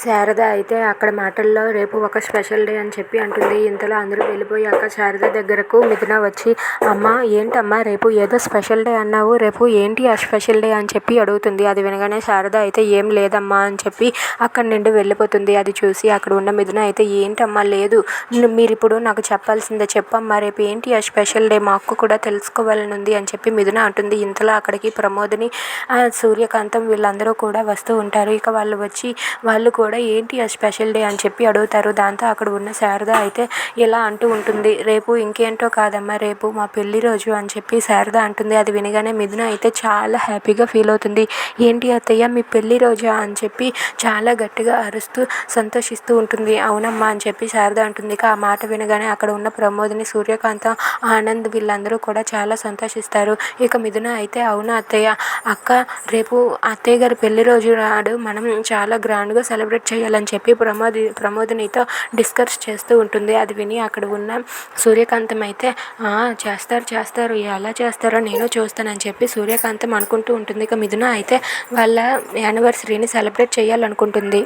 శారద అయితే అక్కడ మాటల్లో రేపు ఒక స్పెషల్ డే అని చెప్పి అంటుంది. ఇంతలో అందరూ వెళ్ళిపోయాక శారద దగ్గరకు మిథున వచ్చి అమ్మ ఏంటమ్మా రేపు ఏదో స్పెషల్ డే అన్నావు? రేపు ఏంటి ఆ స్పెషల్ డే? అని చెప్పి అడుగుతుంది. అది వినగానే శారద అయితే ఏం లేదమ్మా అని చెప్పి అక్కడి నుండి వెళ్ళిపోతుంది. అది చూసి అక్కడ ఉన్న మిథున అయితే ఏంటమ్మా లేదు. మీరు ఇప్పుడు నాకు చెప్పాల్సిందే చెప్పమ్మా. రేపు ఏంటి ఆ స్పెషల్ డే? మా అక్క కూడా తెలుసుకోవాలని ఉంది అని చెప్పి మిథున అంటుంది. ఇంతలో అక్కడికి ప్రమోదిని సూర్యకాంతం వీళ్ళందరూ కూడా వస్తూ ఉంటారు. ఇక వాళ్ళు వచ్చి వాళ్ళు కూడా కూడా ఏంటి ఆ స్పెషల్ డే అని చెప్పి అడుగుతారు. దాంతో అక్కడ ఉన్న శారద అయితే ఇలా అంటూ ఉంటుంది. రేపు ఇంకేంటో కాదమ్మా రేపు మా పెళ్ళి రోజు అని చెప్పి శారద అంటుంది. అది వినగానే మిథున అయితే చాలా హ్యాపీగా ఫీల్ అవుతుంది. ఏంటి అత్తయ్య మీ పెళ్ళి రోజా అని చెప్పి చాలా గట్టిగా అరుస్తూ సంతోషిస్తూ ఉంటుంది. అవునమ్మా అని చెప్పి శారద అంటుంది. ఇక ఆ మాట వినగానే అక్కడ ఉన్న ప్రమోదిని సూర్యకాంత ఆనంద్ వీళ్ళందరూ కూడా చాలా సంతోషిస్తారు. ఇక మిథున అయితే అవునా అత్తయ్య అక్క రేపు అత్తయ్య గారి పెళ్ళి రోజు నాడు మనం చాలా గ్రాండ్గా సెలబ్రేట్ చేయాలని చెప్పి ప్రమోది ప్రమోదినితో డిస్కస్ చేస్తూ ఉంటుంది. అది విని అక్కడ ఉన్న సూర్యకాంతం అయితే చేస్తారు చేస్తారు. ఎలా చేస్తారో నేను చూస్తానని చెప్పి సూర్యకాంతం అనుకుంటూ ఉంటుంది. ఇక మిథున అయితే వాళ్ళ యానివర్సరీని సెలబ్రేట్ చేయాలనుకుంటుంది.